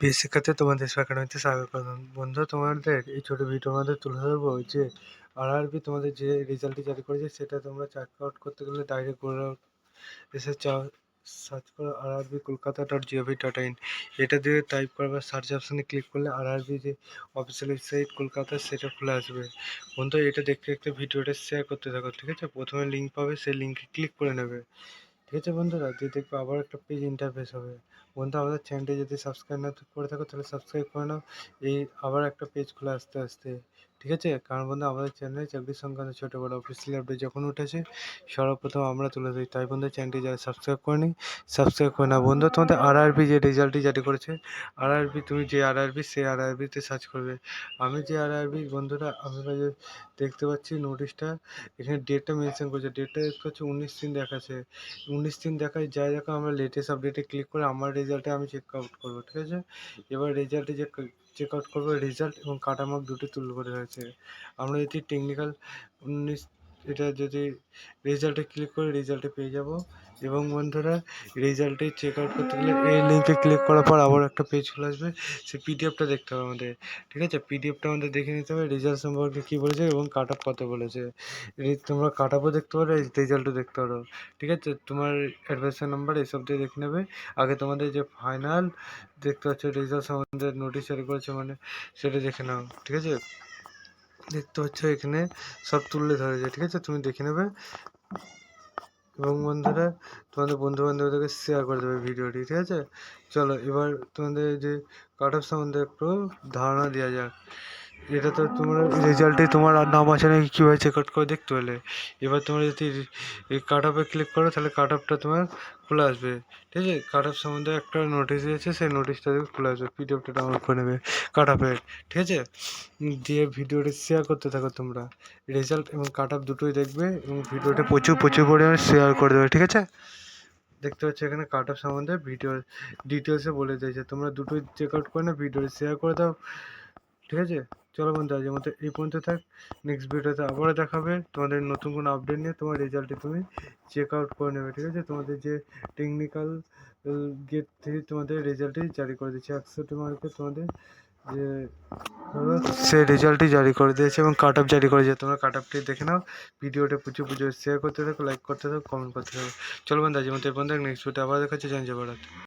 BS শিক্ষার্থী তোমাদের একাডেমিতে স্বাগত বন্ধু, তোমাদের এই ছোট ভিডিওর মধ্যে তুলে ধরবো যে আরআরবি তোমাদের যে রেজাল্টটি জারি করেছে, সেটা তোমরা চার্ট আউট করতে গেলে ডাইরেক্ট করে এসে সার্চ করো RRB Kolkata dot GOV dot in এটা দিয়ে টাইপ করবে সার্চ অপশানে ক্লিক করলে আরআরবি যে অফিসিয়াল ওয়েবসাইট কলকাতা, সেটা খুলে আসবে। বন্ধু, এটা দেখতে দেখতে ভিডিওটা শেয়ার করতে থাকো, ঠিক আছে? প্রথমে লিঙ্ক পাবে, সেই লিঙ্কে ক্লিক করে নেবে। ঠিক আছে বন্ধুরা, দিয়ে দেখবে আবার একটা পেজ ইন্টারফেস হবে। বন্ধু, আমাদের চ্যানেলটি যদি সাবস্ক্রাইব না করে থাকো, তাহলে সাবস্ক্রাইব করে নাও। এই আবার একটা পেজ খুলে আসতে আসতে। ঠিক আছে? কারণ বন্ধু, আমাদের চ্যানেলে চাকরি সংক্রান্ত ছোটো বড়ো অফিসিয়াল আপডেট যখন উঠেছে, সর্বপ্রথম আমরা তুলে দিই তাই বন্ধু চ্যানেলটি যারা সাবস্ক্রাইব করেনি সাবস্ক্রাইব করে না বন্ধু, তোমাদের আরআরবি যে রেজাল্টটি জারি করেছে আর আরআরবি তুমি যে আর আরআরবি সেই আরআরবিতে সার্চ করবে। আমি যে আরআরবি বন্ধুরা, আমি দেখতে পাচ্ছি নোটিশটা এখানে ডেটটা মেনশন করছে। ডেটটা দেখতে পাচ্ছি উনিশ দিন দেখাচ্ছে। উনিশ দিন দেখায় যাই দেখো আমরা লেটেস্ট আপডেটে ক্লিক করে আমার রেজাল্টে আমি চেক আউট করব, ঠিক আছে? এবার রেজাল্টে যে চেক আউট করব। রেজাল্ট এবং কাটামার্ক দুটো তুলে করে রয়েছে আমরা যদি টেকনিক্যাল উনিশ এটা যদি রেজাল্টে ক্লিক করে রেজাল্টে পেয়ে যাব। এবং বন্ধুরা রেজাল্টে চেক আউট করতে গেলে এই লিঙ্কে ক্লিক করার পর আবার একটা পেজ চলে আসবে। সে পিডিএফটা দেখতে হবে আমাদের। ঠিক আছে? পিডিএফটা আমাদের দেখে নিতে হবে রেজাল্ট সম্পর্কে কী বলেছে এবং কাট কত বলেছে। তোমরা কাট অফও দেখতে পারো রেজাল্টও দেখতে পারো। ঠিক আছে? তোমার অ্যাডভাইসার নাম্বার এসব দিয়ে দেখে নেবে। আগে তোমাদের যে ফাইনাল দেখতে পাচ্ছ রেজাল্ট সম্বন্ধে নোটিশ জারি করেছে মানে সেটা দেখে নাও। ঠিক আছে? দেখতে পাচ্ছ এখানে সব তুললে যায়, ঠিক আছে? তুমি দেখে নেবে। এবং বন্ধুরা, তোমাদের বন্ধু বান্ধবদেরকে শেয়ার করে দেবে ভিডিওটি, ঠিক আছে? চলো, এবার তোমাদের যে কাট অফ সম্বন্ধে একটু ধারণা দেওয়া যাক। এটা তো তোমার রেজাল্টে তোমার নাম আছে নাকি কীভাবে চেক আউট করে দেখতে পেলে এবার তোমরা যদি কাট অফে ক্লিক করো, তাহলে কাট অফটা তোমার খুলে আসবে। ঠিক আছে? কাট অফ সম্বন্ধে একটা নোটিশ দিয়েছে, সেই নোটিশটা খুলে আসবে। পিডিএফটা ডাউনলোড করে নেবে কাট অফের ঠিক আছে? দিয়ে ভিডিওটা শেয়ার করতে থাকো তোমরা। রেজাল্ট এবং কাট অফ দুটোই দেখবে এবং ভিডিওটা প্রচুর প্রচুর পরিমাণে শেয়ার করে দেবে। ঠিক আছে? দেখতে পাচ্ছ এখানে কাট অফ সম্বন্ধে ভিডিও ডিটেলসে বলে দিয়েছে। তোমরা দুটোই চেক আউট করে না ভিডিওটা শেয়ার করে দাও। ঠিক আছে? চলো বন্ধু, আজকের মতো এই পর্যন্ত থাক। নেক্সট ভিডিওতে আবারও দেখাবে। তোমাদের নতুন কোনো আপডেট নিয়ে তোমার রেজাল্টে তুমি চেক আউট করে নেবে, ঠিক আছে? তোমাদের যে টেকনিক্যাল গেট থেকে তোমাদের রেজাল্টই জারি করে দিচ্ছে একশোটি মার্কে তোমাদের যে সে রেজাল্টই জারি করে দিয়েছে এবং কাট অফ জারি করেছে তোমরা কাট অফটি দেখে নাও। ভিডিওটা প্রচুর প্রচুর শেয়ার করতে থাকো লাইক করতে থাকো কমেন্ট করতে থাকো। চলো বন্ধু, আজকের মতো এই পর্যন্ত নেক্সট ভিডিও আবার দেখাচ্ছি। জানছে ভারত।